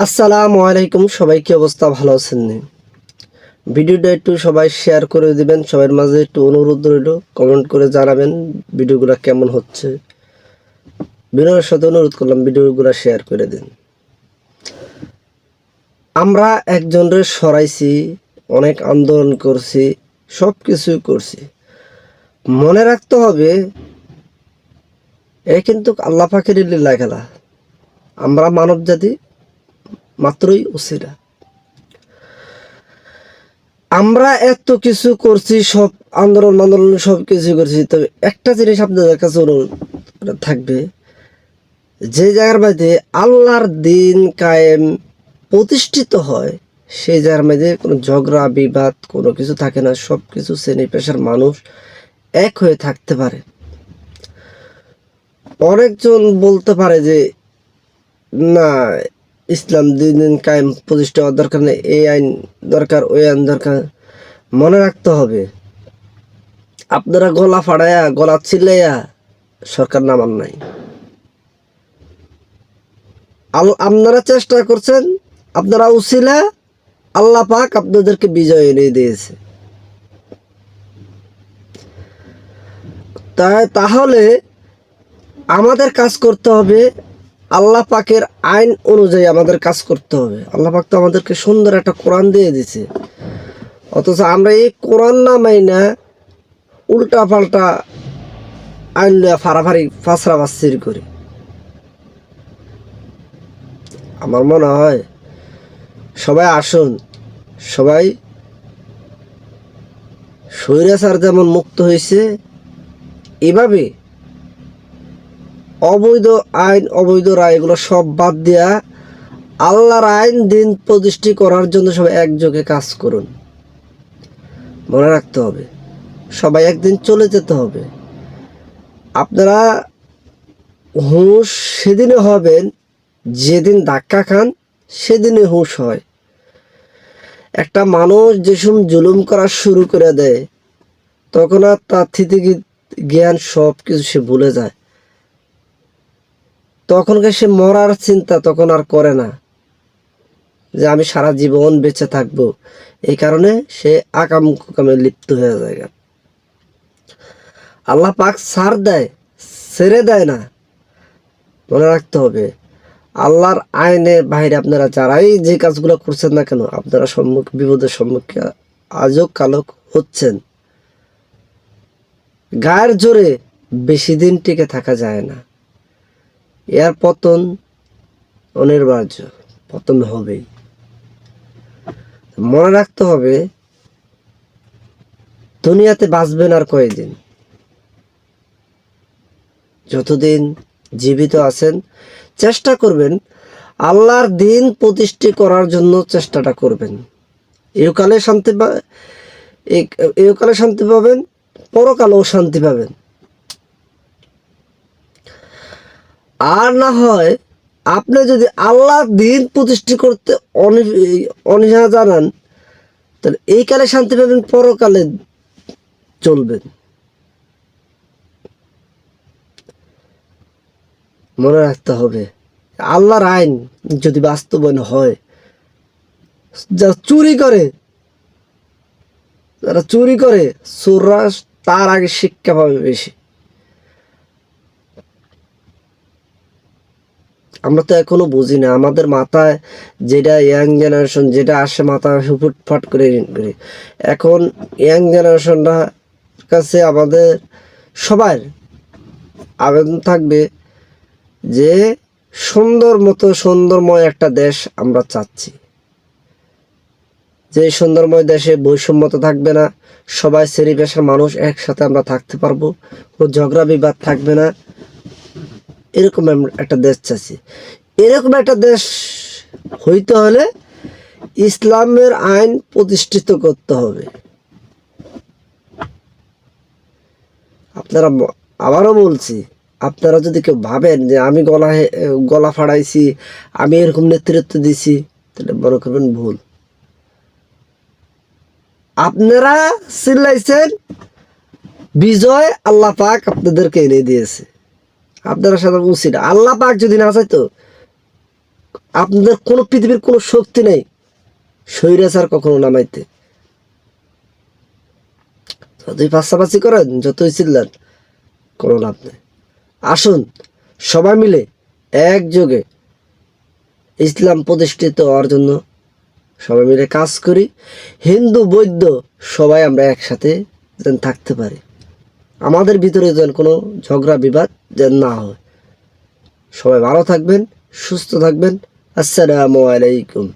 আসসালামু আলাইকুম, সবাই কি অবস্থা? ভালো আছেন নি? ভিডিওটা একটু সবাই শেয়ার করে দিবেন, সবার মাঝে একটু অনুরোধ রইল কমেন্ট করে জানাবেন ভিডিওগুলো কেমন হচ্ছে। বিনয়ের সাথে অনুরোধ করলাম, ভিডিওগুলো শেয়ার করে দিন। আমরা একজনের সরাইছি, অনেক আন্দোলন করছি সব কিছুই করছি। মনে রাখতে হবে, এ কিন্তু আল্লাহ পাখির লীলা খেলা। আমরা মানব জাতি মাত্রই উসিরা আমরা এত কিছু করছি, সব আন্দোলন আন্দোলন সব কিছু করছি, তবে একটা জিনিস আপনাদের কাছে অনুরোধ থাকবে, যে জায়গার মধ্যে আল্লাহর দিন কায়েম প্রতিষ্ঠিত হয়, সেই জায়গার মধ্যে কোনো ঝগড়া, বিবাদ, কোনো কিছু থাকে না, সব কিছু শ্রেণি পেশার মানুষ এক হয়ে থাকতে পারে। অনেকজন বলতে পারে যে, না ইসলাম দিন দিন কায়েম প্রতিষ্ঠা হওয়ার দরকার নেই, এই আইন দরকার, ওই আইন দরকার। মনে রাখতে হবে, আপনারা গলা ফাড়াইয়া গলা চিল্লাইয়া সরকার নামান নাই। আপনারা চেষ্টা করছেন, আপনারা উসিলা, আল্লাহ পাক আপনাদেরকে বিজয় এনে দিয়েছে। তাহলে আমাদের কাজ করতে হবে আল্লাহ পাকের আইন অনুযায়ী আমাদের কাজ করতে হবে। আল্লাহ পাক তো আমাদেরকে সুন্দর একটা কোরআন দিয়ে দিছে। অথচ আমরা এই কোরআন না মাইনা উল্টা পাল্টা আইন লইয়া ফাড়াফাড়ি, ফাঁসরা বাস্তির করি। আমার মনে হয় সবাই আসুন, সবাই স্বৈরাচার যেমন মুক্ত হয়েছে এভাবে অবৈধ আইন, অবৈধ রায়, এগুলো সব বাদ দিয়া আল্লাহর আইন দিন প্রতিষ্ঠি করার জন্য সবাই একযোগে কাজ করুন। মনে রাখতে হবে, সবাই একদিন চলে যেতে হবে। আপনারা হুঁশ সেদিনে হবেন, যেদিন ধাক্কা খান সেদিনে হুঁশ হয়। একটা মানুষ যেসব জুলুম করা শুরু করে দেয়, তখন আর তার থেকে জ্ঞান সব কিছু সে ভুলে যায়। তখনকে সে মরার চিন্তা তখন আর করে না যে আমি সারা জীবন বেঁচে থাকব। এই কারণে সে আকাম কুকামে লিপ্ত হয়ে যায়। আল্লাহ পাক সার দেয়, ছেড়ে দেয় না। মনে রাখতে হবে, আল্লাহর আইনের বাইরে আপনারা যারাই যে কাজগুলো করছেন না কেন, আপনারা সম্মুখ বিপদের সম্মুখে আজও কালক হচ্ছেন। গায়ের জোরে বেশি দিন টিকে থাকা যায় না। এর পতন অনিবার্য, পতন হবেই। মনে রাখতে হবে, দুনিয়াতে বাঁচবেন আর কয়েকদিন যতদিন জীবিত আছেন, চেষ্টা করবেন আল্লাহর দিন প্রতিষ্ঠি করার জন্য চেষ্টাটা করবেন। একালে শান্তি পা একালে শান্তি পাবেন, পরকালেও শান্তি পাবেন। আর না হয় আপনি যদি আল্লাহ দিন প্রতিষ্ঠা করতে অনি- অনীহা জানান, তাহলে এই কালে শান্তি পাবেন, পরকালে চলবেন। মনে রাখতে হবে, আল্লাহর আইন যদি বাস্তবায়ন হয় যা চুরি করে, যারা চুরি করে চোররা তার আগে শিক্ষা পাবে বেশি। আমরা তো এখনও বুঝি না। আমাদের মাথায় যেটা ইয়াং জেনারেশন যেটা আসে মাথায় হুটফাট করে করে। এখন ইয়াং জেনারেশনরা কাছে আমাদের সবার আবেদন থাকবে যে সুন্দর মতো সুন্দরময় একটা দেশ আমরা চাচ্ছি। যে সুন্দরময় দেশে বৈষম্যতা থাকবে না, সবাই শ্রেণি পেশার মানুষ একসাথে আমরা থাকতে পারব, কোনো ঝগড়া বিবাদ থাকবে না। এরকম একটা দেশ চাচ্ছি এরকম একটা দেশ হইতে হলে ইসলামের আইন প্রতিষ্ঠিত করতে হবে। আপনারা আবারও বলছি, আপনারা যদি কেউ ভাবেন যে আমি গলা গলা ফাড়াইছি, আমি এরকম নেতৃত্ব দিছি, তাহলে মনে করবেন ভুল। আপনারা চিল্লাইছেন, বিজয় আল্লাহ পাক আপনাদেরকে এনে দিয়েছে। আপনারা সাথে উচিত আল্লাহ পাক যদি না চাইতো, আপনাদের কোনো পৃথিবীর কোনো শক্তি নেই স্বৈরাচার কখনো নামাইতে যতই পাশাপাশি করেন, যতই চিল্লান, কোনো লাভ নেই। আসুন, সবাই মিলে একযোগে ইসলাম প্রতিষ্ঠিত হওয়ার জন্য সবাই মিলে কাজ করি। হিন্দু, বৌদ্ধ সবাই আমরা একসাথে যেন থাকতে পারি। আমাদের ভিতরে যেন কোনো ঝগড়া, বিবাদ যেন না হয়। সবাই ভালো থাকবেন, সুস্থ থাকবেন। আসসালামু আলাইকুম।